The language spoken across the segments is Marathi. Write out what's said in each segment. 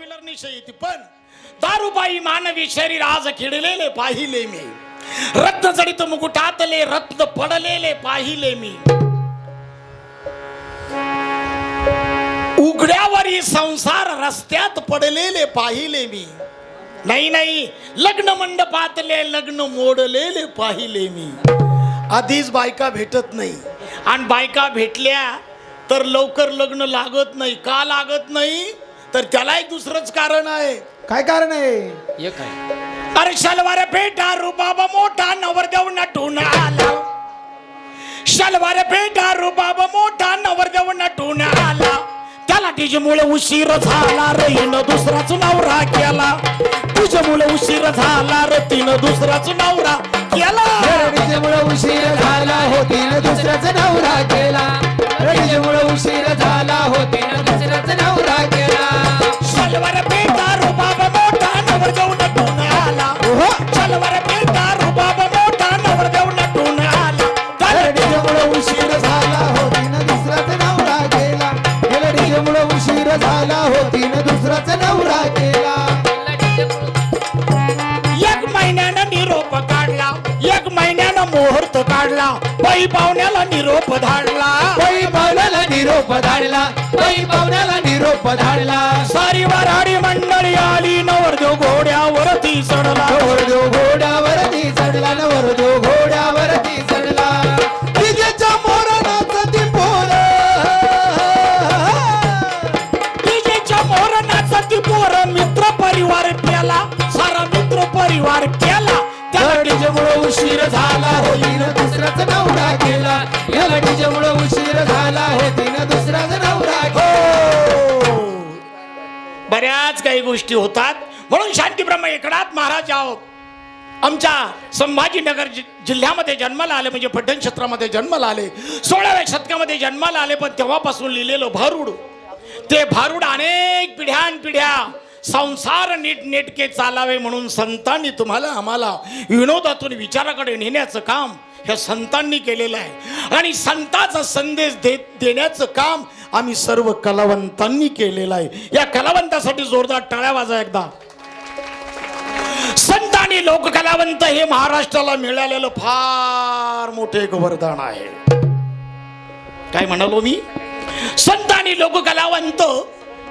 पिलर येते पण दारूबाई मानवी शरीर आज खिडलेले पाहिले मी. रक्त जडित मुकुटातले रक्त पडलेले पाहिले मी. उघड्यावरी संसार रस्त्यात पडलेले पाहिले मी. नाही नाही लग्न मंडपातले लग्न मोडलेले पाहिले मी. आधीच बायका भेटत नाही. आणि बायका भेटल्या तर लवकर लग्न लागत नाही. का लागत नाही? तर त्याला एक दुसरंच कारण आहे. काय कारण आहे? एक आहे. अरे शलवार पेटा रुबाब मोठा नवरदेव नटून आला. शलवार पेटा रुबाब मोठा नवरदेव नटून आला. त्याला तिच्यामुळे उशीर झाला रे हिनं दुसराच नवरा केला. तुझ्यामुळे उशीर झाला रे तिनं दुसराच नवरा केला. रडीच्यामुळे उशीर झाला होतीन दुसऱ्याच नवरा केला. उशीर झाला होतीन दुसऱ्याच नवरा केला शलवार पेटा रुबाब मोठा नवरदेव नटून आला. ओहो. शलवार पेटा रुबाब मोठा नवरदेव नटून आला. त्याला रडीच्यामुळे उशीर झाला नवरा केला उशीर झाला नवरा केला एक महिन्यानं निरोप काढला. एक महिन्यानं मुहूर्त काढला. बाई पाहुण्याला निरोप धाडला. निरोप धाडला. बाई पावलाला निरोप धाडला. सारी वराडी मंडळी आली नवरदेव घोड्यावरती चढला. नवरदेव घोड्यावरती काही गोष्टी होतात म्हणून शांतीब्रह्म एकनाथ महाराज आहोत. आमच्या संभाजीनगर जि- जिल्ह्यामध्ये जन्माला आले म्हणजे पठण क्षेत्रामध्ये जन्माला आले सोळाव्या शतकामध्ये जन्माला आले पण तेव्हापासून लिहिलेलं भारूड. ते भारूड अनेक पिढ्यानपिढ्या संसार नीट नेटके चालावे म्हणून संतांनी तुम्हाला आम्हाला विनोदातून विचाराकडे नेण्याचं काम ह्या संतांनी केलेलं आहे. आणि संतांचा संदेश देत देण्याचं काम आम्ही सर्व कलावंतांनी केलेलं आहे. या कलावंतासाठी जोरदार टाळ्या वाजा एकदा. संत आणि लोककलावंत हे महाराष्ट्राला मिळालेलं फार मोठे एक वरदान आहे. काय म्हणालो मी? संत आणि लोककलावंत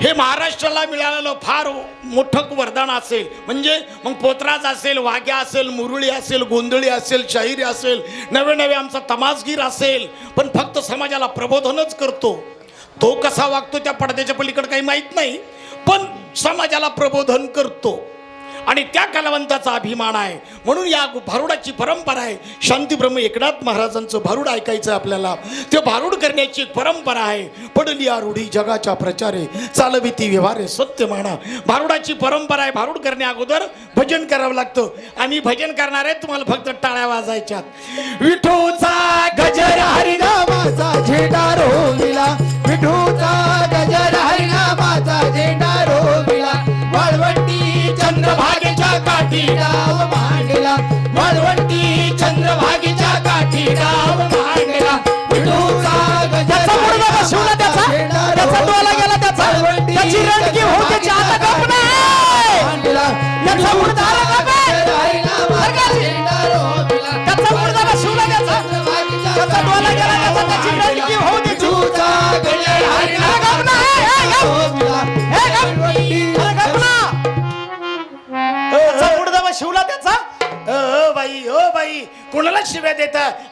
हे महाराष्ट्राला मिळालेलं फार मोठं वरदान असेल. म्हणजे मग पोतराज असेल वाघ्या असेल मुरळी असेल गोंधळी असेल शाहिरी असेल नवे नवे आमचा तमासगीर असेल. पण फक्त समाजाला प्रबोधनच करतो. तो कसा वागतो त्या पडद्याच्या पलीकडे काही माहीत नाही पण समाजाला प्रबोधन करतो. आणि त्या कलावंताचा अभिमान आहे. म्हणून या भारुडाची परंपरा आहे. शांतीब्रह्म एकनाथ महाराजांचं भारूड ऐकायचं आपल्याला. ते भारूड करण्याची एक परंपरा आहे. पडली या रूढी जगाच्या प्रचारे. चालविती व्यवहारे सत्य म्हणा भारुडाची परंपरा आहे भारूड करण्या अगोदर भजन करावं लागतं. आम्ही भजन करणार आहे तुम्हाला फक्त टाळ्या वाजायच्यात. विठोचा चंद्रभागेच्या काठी डाव मांडला. वाळवंटी चंद्रभागेच्या काठी डाव मांडला. विठूचा गजर हरिनामाचा झेंडा रोविला. वाळवंटी चंद्रभागेच्या काठी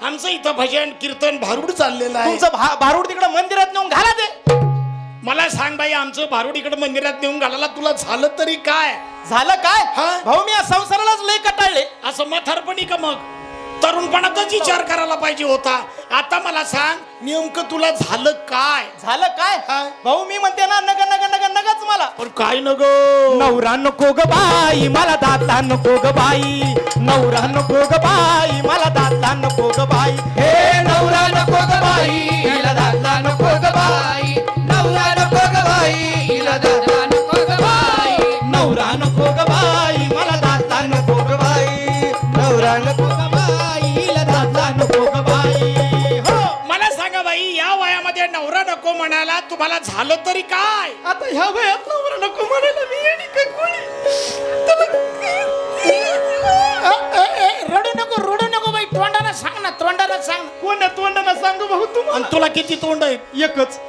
आमचं इथं भजन कीर्तन भारूड चाललेलं आहे. तुमचं भा- भारूड तिकडे मंदिरात नेऊन घाला ते. मला सांग बाई आमचं भारूड इकडे मंदिरात नेऊन घालायला तुला झालं तरी काय? झालं काय? भाऊ मी या संसारालाच लय कटाळले. असं मथारपणी का मग? तरुणपणातच विचार करायला पाहिजे होता. आता मला सांग नेमकं तुला झालं काय? झालं काय? भाऊ मी म्हणते ना नग नग नग नगच मला. पण काय न ग नवरा नको ग बाई मला दाता नको ग बाई. नवरा नको ग बाई मला दाता नको ग बाई. हे मला झालं तरी काय? आता ह्या वयात नवरा नको म्हणायला मी येणी काय कोणी रडू नको रडू नको बाई. तोंडाला सांग ना तोंडाला सांग. कोण कोण्या तोंडाला सांग भाऊ आणि तुला किती तोंड आहे? एकच.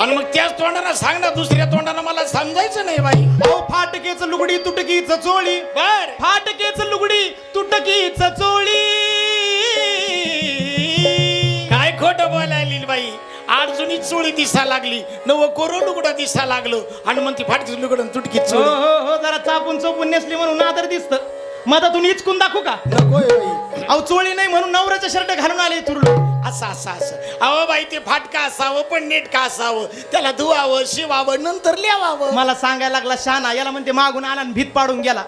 आणि मग त्याच तोंडाला सांग ना दुसऱ्या तोंडाला मला समजायचं नाही बाई. भाऊ फाटकेच लुगडी तुटकीच चोळी. बर. फाटकेच लुगडी तुटकीच चोळी. काय खोट बोलायली बाई? अडचणी चोळी दिसा लागली. नव कोरो लुगडा दिसा लागलो. आणि मग ती फाटकी लुगड तुटकी हो चोळी. हो हो जरा चापून चोपून नेसली म्हणून आदर दिसत. मधातून इचकून दाखवू का? बाई. अहो चोळी नाही म्हणून नवऱ्याचा शर्ट घालून आले तुरलो असं असं असं. अहो बाई ते फाटका असावं पण नेट का असावं? त्याला धुवावं शिवावं नंतर लिहावं मला सांगायला लागला शाना याला म्हणते मागून आला आणि भीत पाडून गेला.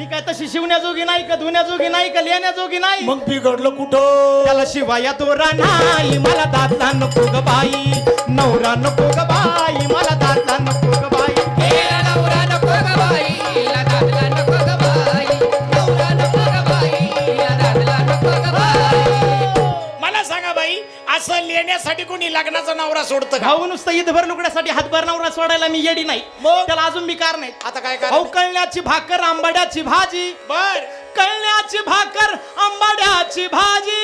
मी काय तशी शिवण्याजोगी नाही का धुण्याजोगी नाही का लिहिण्याजोगी नाही? मग बिघडलं कुठं? त्याला शिवाया तो नाही मला दातला नको ग बाई नवरा नको ग बाई मला दातला असं लिहिण्यासाठी कोणी लग्नाचा नवरा सोडतं का? भाऊ नुसतं ईदभर लुगड्यासाठी हातभर नवरा सोडायला मी येडी नाही. मग? त्याला अजून मी कार नाही. आता काय काय कळण्याची भाकर आंबाड्याची भाजी. बर. कळण्याची भाकर आंबाड्याची भाजी.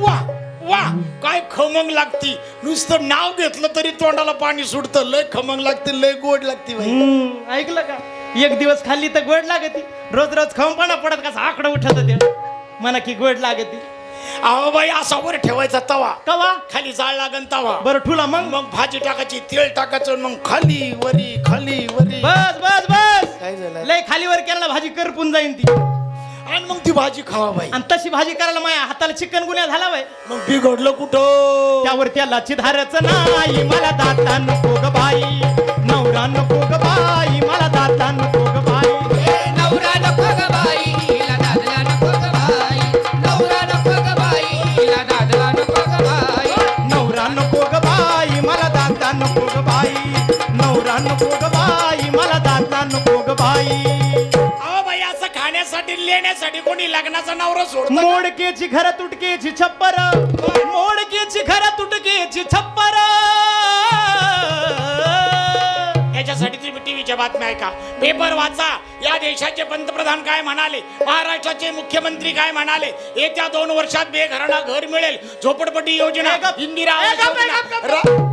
वा वा काय खमंग लागती. नुसतं नाव घेतलं तरी तोंडाला पाणी सुटतं. लय खमंग लागते लय गोड लागते बाई. हम्म, ऐकलं का? एक दिवस खाल्ली तर गोड लागती. रोज रोज खंपणा पडत कसा आकडं उठत ते म्हणा की गोड लागती. अहो बाई असा वर ठेवायचा तवा. कवा खाली जाळ लागन तवा. बरं ठुला मग. मग भाजी टाकायची तेल टाकायचं मग खाली वरी खाली वरी. बस बस बस. काय झालं? लय खालीवर केला भाजी करपून जाईन ती. आणि मग ती भाजी खावा बाई. आणि तशी भाजी करायला माझ्या हाताला चिकन गुन्हा झाला बाय मग बिघडलं कुठं? त्यावर त्याला चिधारच नाही. मला दाता नको ग बाई. नवरा नको ग बाई. मला दाता नको नको ग बाई मला दाता नको ग बाई अहो बाई असं खाण्यासाठी लेण्यासाठी कोणी लग्नाचा नवरा सोडत मोडकेची घर तुटकेची छप्पर. मोडकेची घर तुटकेची छप्पर. याच्यासाठी तुम्ही टीव्हीच्या बातम्या ऐका. पेपर वाचा. या देशाचे पंतप्रधान काय म्हणाले? महाराष्ट्राचे मुख्यमंत्री काय म्हणाले? येत्या दोन वर्षात बेघरांना घर मिळेल. झोपडपट्टी योजना. इंदिरा आवास योजना. रा-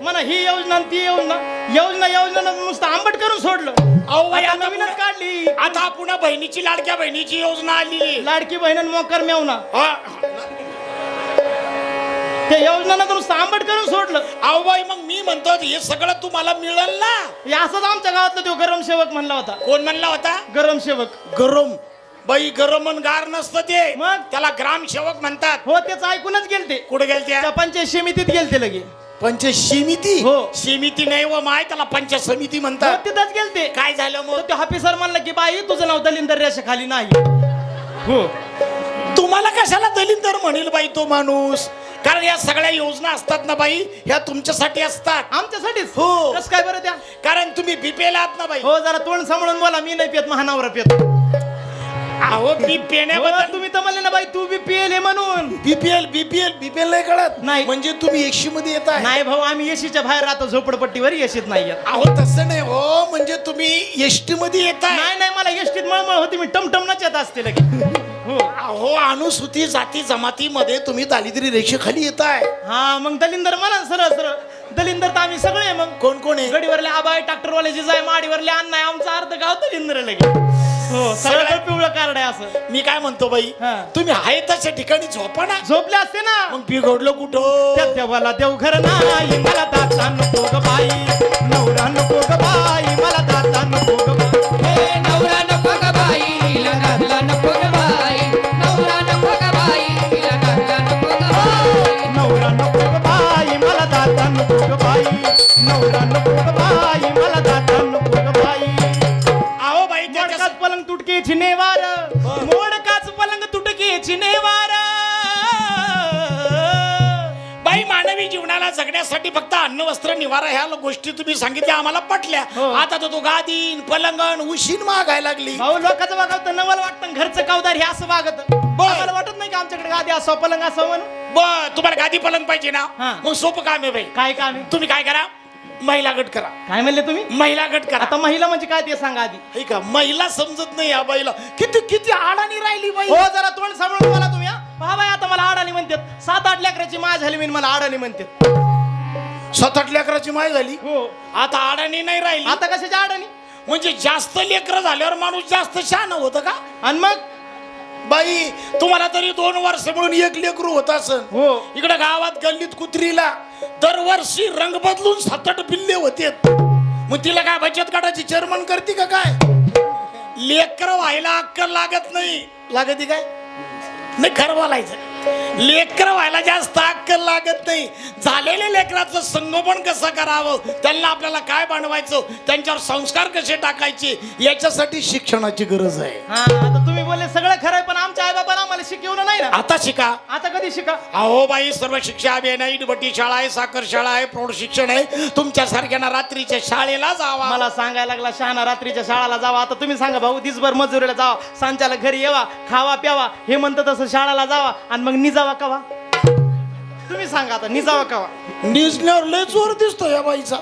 म्हणा ही योजना ती योजना. योजना योजना नुसतं आंबट करून सोडलं. अहो बाई, आता आता नवीनच पुन्हा- काढली. आता पुन्हा बहिणीची लाडक्या बहिणीची योजना आली. लाडकी बहीण मोकर मेवना. त्या योजना नुसतं आंबट करून सोडलं. अहो बाई मग मी म्हणतो हे सगळं तुम्हाला मिळेल ना? हे असंच आमच्या गावातला तो गरम सेवक म्हणला होता. कोण म्हणला होता? गरम सेवक. गरम. बाई गरम आणि गार नसतं ते. मग? त्याला ग्रामसेवक म्हणतात. हो त्याचं ऐकूनच गेलते. कुठे गेलत्या? त्या पंचायत समितीत गेलते लगे. पंच समिती हो. समिती नाही व माय त्याला पंचायत समिती हो, म्हणतात तिथंच गेलते. काय झालं तर मग ते ऑफिसर म्हणला की बाई तुझं नाव दलिंदर रेषा खाली नाही. हो. तुम्हाला कशाला दलिंदर म्हणेल बाई तो माणूस? कारण या सगळ्या योजना असतात ना बाई ह्या तुमच्यासाठी असतात. आमच्यासाठीच? हो. कसं काय बरं त्या? कारण तुम्ही बीपीएल आहात ना बाई. हो जरा तोंड सांभाळून बोला मी नाही पेत महानावर पेत. अहो बी हो, पेण्याबद्दल तुम्ही तर म्हणले ना बाई तू बी पिएल आहे म्हणून. बीपीएल बीपीएल बीपीएल नाही कळत. नाही. म्हणजे तुम्ही एकशे मध्ये येत आहे. नाही भाऊ आम्ही येशीच्या बाहेर राहतो झोपडपट्टीवर येशीत नाही येत अहो तसं नाही हो म्हणजे तुम्ही एसटी मध्ये येत आहे. नाही नाही मला एसटीत मळमळ होती मी टमटमनाच येत असते लगे हो. अहो अनुसूचित जाती जमातीमध्ये तुम्ही दारिद्र्य रेषेखाली येत आहे. हा मग दलिंदर म्हणा सरळ सरळ. दलिंदर तर आम्ही सगळे आहे मग. कोण कोण आहे? गडीवरले आबाई ट्रॅक्टरवाले जे जाय माडीवरले अन्न आहे आमचं अर्ध गाव दलिंदर लगे हो सगळं पिवळं कार्ड आहे असं मी काय म्हणतो बाई हा. तुम्ही आहे तशा ठिकाणी झोपा ना झोपले असते ना मग बिघडलं त्या कुठं देवाला देव घर नाही मला दाता नको ग बाई नवरा नको ग बाई मला दाता नको ग बाई हे नवरा नको ग बाई, हिला नको ग बाई. नवरा नको ग बाई, हिला नको ग बाई. नवरा नको ग बाई मला दाता नको ग बाई नवरा नको ग पलंग तुटकेची नेवार मोडकाच पलंग तुटकेची नेवार बाई मानवी जीवनाला जगण्यासाठी फक्त अन्न वस्त्र निवारा ह्या गोष्टी तुम्ही सांगितल्या आम्हाला पटल्या. हो. आता तर तो गादीन पलंगण उशीन मागायला लागली. भाऊ लोकांचं वागवतं नवल वाटतं घरचं कावदार हे असं वागत. आम्हाला वाटत नाही का आमच्याकडे गादी असं पलंग असं म्हणून? बर तुम्हाला गादी पलंग पाहिजे ना? हा. मग सोपं काम आहे बाई. काय काम आहे? तुम्ही काय करा? महिला गट करा. काय म्हणले तुम्ही? महिला गट करा. आता महिला म्हणजे काय ते सांगा आधी. हे का महिला समजत नाही या बाईला. किती किती आडाणी राहिली बाई. हो जरा तोंड सांभाळून बोला तुम्ही हा. पहा बाई आता मला अडाणी म्हणतात. सात आठ लेकराची माय झाली मी मला अडाणी म्हणतात. सात आठ लेकराची माय झाली? हो. आता अडाणी नाही राहिली. आता कशाची अडाणी? म्हणजे जास्त लेकर झाल्यावर माणूस जास्त शहाण होतं का? आणि मग? बाई तुम्हाला तरी दोन वर्ष म्हणून एक लेकरू होत असन. हो. इकडे गावात गल्लीत कुत्रीला दरवर्षी रंग बदलून सात आठ पिल्ले होते. मग तिला काय बचत गटाची चेअरमन करते का काय? लेकर व्हायला अक्कल लागत नाही. लागते काय? नाही खरं बोलायचं. लेकर व्हायला जास्त अक्कल लागत नाही. झालेल्या लेकराचं संगोपन कसं करावं? त्यांना आपल्याला काय बनवायचं त्यांच्यावर संस्कार कसे टाकायचे? याच्यासाठी शिक्षणाची गरज आहे. हा आता तुम्ही बोलले सगळं खरं आहे, पण आमच्या आई बाबाला आम्हाला शिकवलं नाही ना? आता शिका. आता कधी शिका? अहो बाई सर्व शिक्षा अभियान आहे इडबट्टी शाळा आहे साखर शाळा आहे प्रौढ शिक्षण आहे. तुमच्या सारख्यांना रात्रीच्या शाळेला जावा. मला सांगायला लागला शहाणा रात्रीच्या शाळाला जावा. आता तुम्ही सांगा भाऊ दिसभर मजुरीला जावा सांच्याला घरी येवा खावा प्यावा हे म्हणतं तसं शाळाला जावा आणि मग निजावा कवा? तुम्ही सांगा आता निजावा कवा? निजण्यावर लय जोर दिसतो या बाईचा.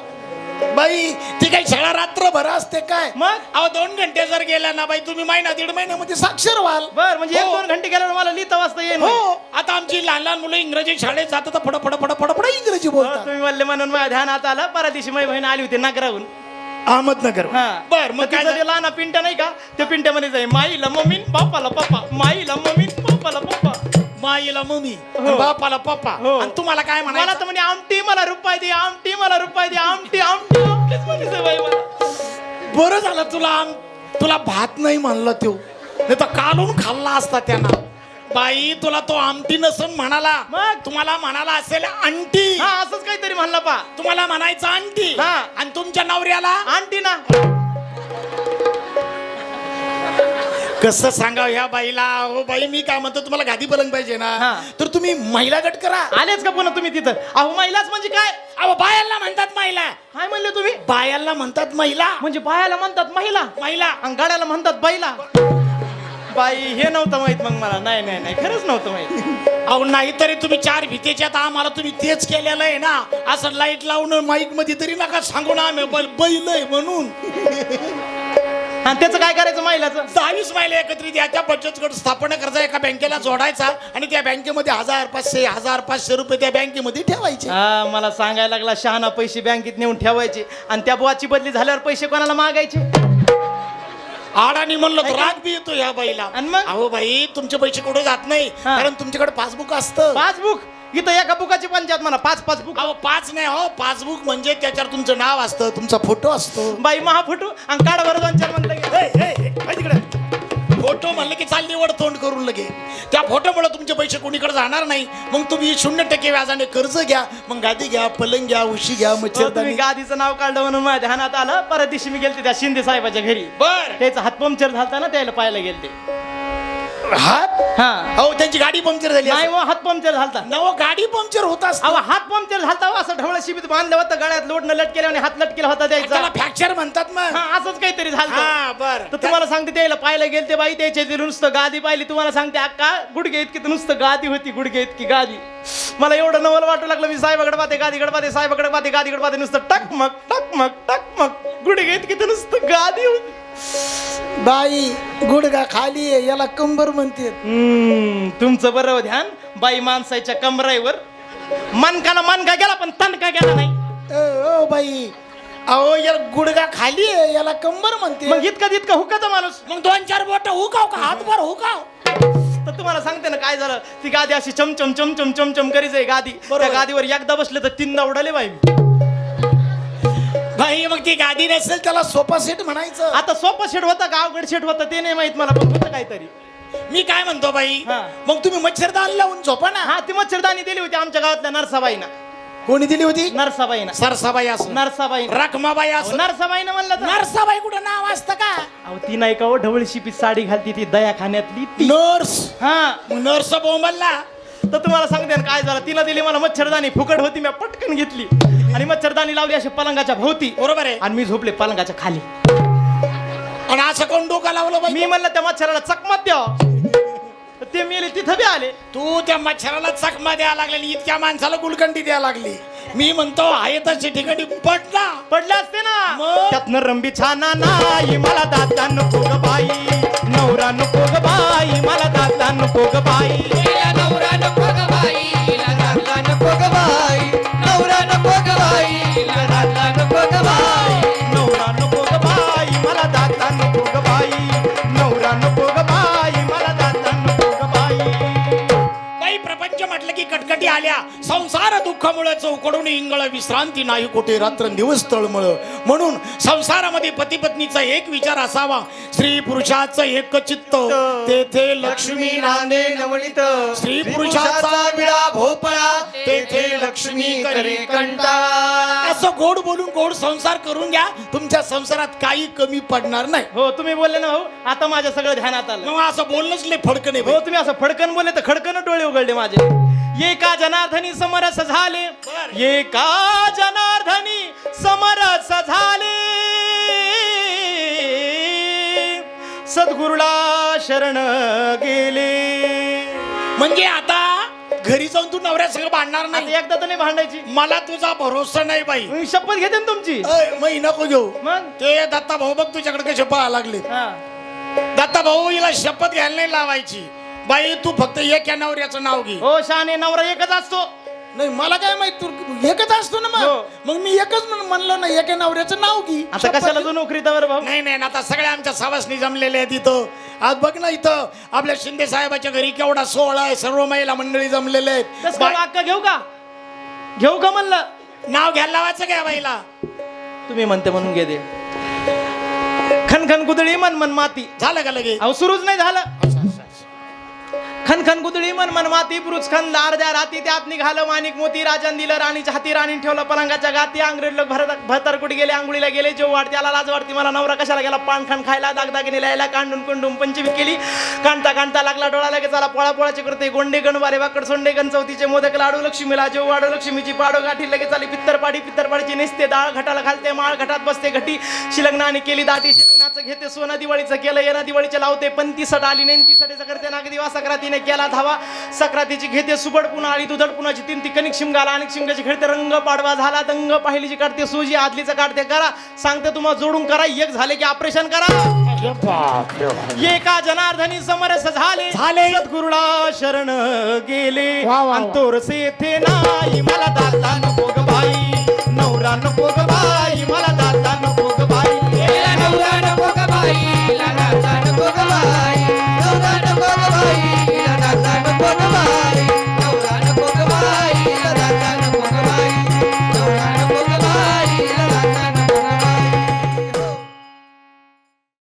बाई ती काही शाळा रात्रभर असते काय? मग? अहो दोन घंटे जर गेल्या ना बाई तुम्ही महिना दीड महिन्यामध्ये साक्षर व्हाल. बर म्हणजे एक हो. दोन घंटे गेल्यावर मला लिहिता वाजता येईल हो. आता आमची लहान लहान मुलं इंग्रजी शाळेत जातात तर फड फड फड फड फड इंग्रजी बोलतात. तुम्ही म्हणले म्हणून माझ्या ध्यानात आलं परा दिवशी माझी बहीण आली होती नागराहून. अहमदनगर. हा. बर मग काय ते लहान पिंट नाही का? त्या पिंट्यामध्ये जाई माईला मम्मी बापाला पप्पा. माईला मम्मी बापाला पप्पा. माईला मम्मी हो. आणि बापाला पप्पा हो. आणि तुम्हाला काय मला म्हणायचं तर म्हणे आमटी मला रुपये दे आमटी मला रुपये दे आमटी आमटी आमटीच म्हणे बाई मला. बरं झालं तुला आम- तुला भात नाही म्हणलं तो नाही तर कालून खाल्ला असता त्यांना. बाई तुला तो आमटी नसून म्हणाला. मग? तुम्हाला म्हणाला असेल अंटी हा असंच काहीतरी म्हणला पा. तुम्हाला म्हणायचं अंटी हा. आणि तुमच्या नवऱ्याला? आंटी ना. कसं सांगाव ह्या बाईला? हो बाई मी काय म्हणतो तुम्हाला गादी पलंग पाहिजे ना? हा. तर तुम्ही महिला गट करा. आलेच का पुन्हा तुम्ही तिथं? अहो महिलाच म्हणजे काय? अहो बायाला म्हणतात महिला. काय म्हणले तुम्ही? बायाला म्हणतात महिला. म्हणजे बायाला म्हणतात महिला? महिला. आणि गाड्याला म्हणतात बैला? बाई हे नव्हतं माहीत मग मला. नाही नाही नाही खरंच नव्हतं माहीत. अहो नाही तरी तुम्ही चार भीतीच्यात आम्हाला तुम्ही तेच केलेलं आहे ना? असं लाइट लावून माईकमध्ये तरी नका सांगू ना आम्ही बैल बैल आहे म्हणून. आणि त्याचं काय करायचं महिलाचं? दहावीस महिला एकत्रित या त्या बचत गट स्थापना करायचा एका बँकेला जोडायचा आणि त्या बँकेमध्ये हजार पाचशे हजार पाचशे रुपये त्या बँकेमध्ये ठेवायचे. हा मला सांगायला लागला शहाणा पैसे बँकेत नेऊन ठेवायचे आणि त्या बुवाची बदली झाल्यावर पैसे कोणाला मागायचे? आडानी म्हणलं तर राग बी येतो या बाईला. आणि मग? अहो बाई तुमचे पैसे कुठे जात नाही. कारण तुमच्याकडे पासबुक असतं. पासबुक? इथं एका बुकाची पंचायत म्हणा पाच पासबुक अहो पाच नाही हो पासबुक म्हणजे त्याच्यावर तुमचं नाव असतं तुमचा फोटो असतो. बाई महाफुटू आणि काढ बरं दोन चार म्हणलं की. हे, हे, हे, काय तिकडे. फोटो म्हणलं की चालली वर तोंड करून लगे. त्या फोटोमुळे तुमचे पैसे कोणीकडे जाणार नाही. मग तुम्ही शून्य टक्के व्याजाने कर्ज घ्या मग गादी घ्या पलंग घ्या उशी घ्या हो, तुम्ही मच्छरदाणी गादीचं नाव काढलं म्हणून माझ्या ध्यानात आलं. परत दिवशी मी गेलते त्या शिंदे साहेबाच्या घरी. बर. त्याचा हात पंक्चर झालता ना त्याला पाहायला गेलते. हात? हा. अहो त्यांची गाडी पंक्चर झाली नाही असेल. हो हात पंक्चर झालता. नव गाडी पंक्चर होत असते. अहो हात पंक्चर झालता हो, असं ढवळ शिबीत बांधलं होतं गळ्यात लोटनं लटकेलं आणि हात लटकेला होता द्यायचा त्याला फ्रॅक्चर म्हणतात मग. हा असंच काहीतरी झालं हा बर. तर तुम्हाला सांगते त्याला पाहायला गेलते बाई त्याच्या इथे नुसतं गादी पाहिली. तुम्हाला सांगते अक्का गुडघे इतकी तर नुसतं गादी होती गुडघे इतकी गादी. मला एवढं नवल वाटू लागलं मी साहेबाकडे पाहते गादीकडे पाहते साहेबाकडे पाहते गादीकडे पाहते नुसतं टकमक टकमक टकमक गुडघे इतकी तर नुसतं गादी होती. बाई गुडगा खाली आहे याला कंबर म्हणते हम्म, तुमचं बरं ध्यान बाई माणसाच्या कमराईवर मनकाला मनका गेला पण तणका गेला नाही. O by. अहो याला गुडगा खाली आहे याला कंबर म्हणते मग इतका इतका हुकाचा माणूस. मग दोन चार बोट हुकाव का? हातभर हुकाव. तर तुम्हाला सांगते ना काय झालं? ती गादी अशी चमचम चमचम चमचम करीच आहे गादी. त्या गादीवर एकदा बसले तर तीनदा उडाले बाई मी. बाई मग ती गादी नसेल त्याला सोफा सेट म्हणायचं. आता सोपं शेट होता का अवघड शेट होता ते नाही माहीत मला पण होतं काहीतरी. मी काय म्हणतो बाई हा. मग तुम्ही मच्छरदान लावून झोपा ना. हा ती मच्छरदानी दिली होती आमच्या गावातल्या नरसाबाईना. कोणी दिली होती? नरसाबाईना. सरसाबाई असं. नरसाबाई रखमाबाई असं. नरसाबाईनं म्हणलं तर. नरसाबाई कुठं नाव असतं का? अहो ती नाही का हो ढवळी शिपी साडी घालती ती दयाखान्यातली ती. नर्स. हा. मग नर्स बोंबलला. तर तुम्हाला सांगते ना काय झालं? तिला दिली मला मच्छरदानी. फुकट होती मी पटकन घेतली. आणि मच्छरदानी लावली अशी पलंगाच्या भोवती. बरोबर आहे. आणि मी झोपले पलंगाच्या खाली. आणि असं कोण डोका लावलं बाई? मी म्हणलं त्या मच्छराला चकमत तर ते मेले तिथं बी आले. तू त्या मच्छराला चकमा द्यायला लागलेली इतक्या माणसाला गुलकंडी द्यायला लागली. मी म्हणतो आहे तशी ठिकाणी ना. पडले असते ना. मग? त्यातनं रंबी छाना नाही मला दाता नको ग बाई. नवरा नको ग बाई मला दाता नको ग बाई. दुःखामुळे चौकडून इंगळ विश्रांती नाही कुठे. रात्र दिवस तळमळ. म्हणून संसारामध्ये पती पत्नीचा एक विचार असावा. स्त्री पुरुषाचं एक चित्त. तेथे लक्ष्मी नांदे नवनीत. स्त्री पुरुषाचा विळा भोपळा. तेथे लक्ष्मी करे कंटाळा. असं गोड बोलून गोड संसार करून घ्या. तुमच्या संसारात काही कमी पडणार नाही. हो तुम्ही बोलले ना भाऊ आता माझ्या सगळं ध्यानात आलं. मग असं बोलणंच लय फडकं नाही हो. तुम्ही असं फडकन बोलले तर खडकन डोळे उघडले माझे. ये का जनार्दनी समरस झाले. बर. ये का जनार्दनी समरस झाले. सद्गुरुला शरण गेले. म्हणजे आता घरी जाऊन तू नवऱ्या सगळं भांडणार नाही. एकदा तर नाही भांडायची. मला तुझा भरोसा नाही बाई. मी शपथ घेते ना तुमची. अय, मग नको घेऊ. मग? ते दत्ता भाऊ बघ तुझ्याकडे कसे पाहा लागले हा. दत्ता भाऊ हिला शपथ घ्यायला नाही लावायची. बाई तू फक्त एक या नवऱ्याचं नाव घे. हो शहाणे नवरा एकच असतो. नाही मला काय माहीत तू एकच असतो ना हो. मग मग मी एकच म्हण- म्हणलं ना एका नवऱ्याचं नाव घे. आता कशाला. तू नोकरी तर भाऊ? नाही नाही आता सगळ्या आमच्या सवासनी जमलेल्या आहेत इथं. आज बघ ना इथं आपल्या शिंदे साहेबाच्या घरी केवढा सोहळा आहे सर्व महिला मंडळी जमलेले आहेत. बाई- अक्का घेऊ का? घेऊ का म्हणलं? नाव घ्यायला लावायचं काय बाईला? तुम्ही म्हणते म्हणून घे दे. खन खन कुदळी मन मन माती. झालं का लगे अहो सुरूच नाही झालं. खनखन गुदळी मन मन माती पुरुष खन अर्ध्या राती त्यात निघालं माणिक मोती राजन दिलं राणीच्या हाती राणी ठेवलं पलंगाच्या गाती अंग्रेज लोक भरत भरतरकुट गेले? आंघोळीला गेले जेव वाट त्याला लाज वाटते मला नवरा कशाला गेला? पान खायला दागदागिने लिहायला कांडून कुंडून पंचमी केली. कांडता कांडता लागला डोळा लगेच आला. पोळा पोळाचे करते गोंडे गणवारे वाकड सोंडे गण मोदक लाडू लक्ष्मीला जेव वाडू लक्ष्मीची पाडो गाठी लगेच आली पित्तरपाडी. पित्तरपाडीची नेसते डाळ घटाला घालते माळ घटात बसते घटी. शिलग्नाने केली दाटी शिलग्नाचं घेते सोनं दिवाळीचं केलं येणं दिवाळीचे लावते पण ती सट आली नाही ती सटेचं करते नाग दिवा सक्रातीने केला धावा. सक्रातीची घेते सुबड पुन्हा आली दुधड पुन्हाची तीन ती कणिक शिमगाला आणि शिमग्याची खेळते रंग पाडवा झाला. दंग पहिलीची काढते सोजी आदलीचं काढते करा. सांगते तुम्हाला जोडून करा. एक झाले की ऑपरेशन करा. अरे बापरे बाप. ये का जनार्दनी समरस झाले. झाले. सद्गुरुला शरण गेले. अंतोरसे थे नाही. मला दाता नको ग बाई. नवरा नको ग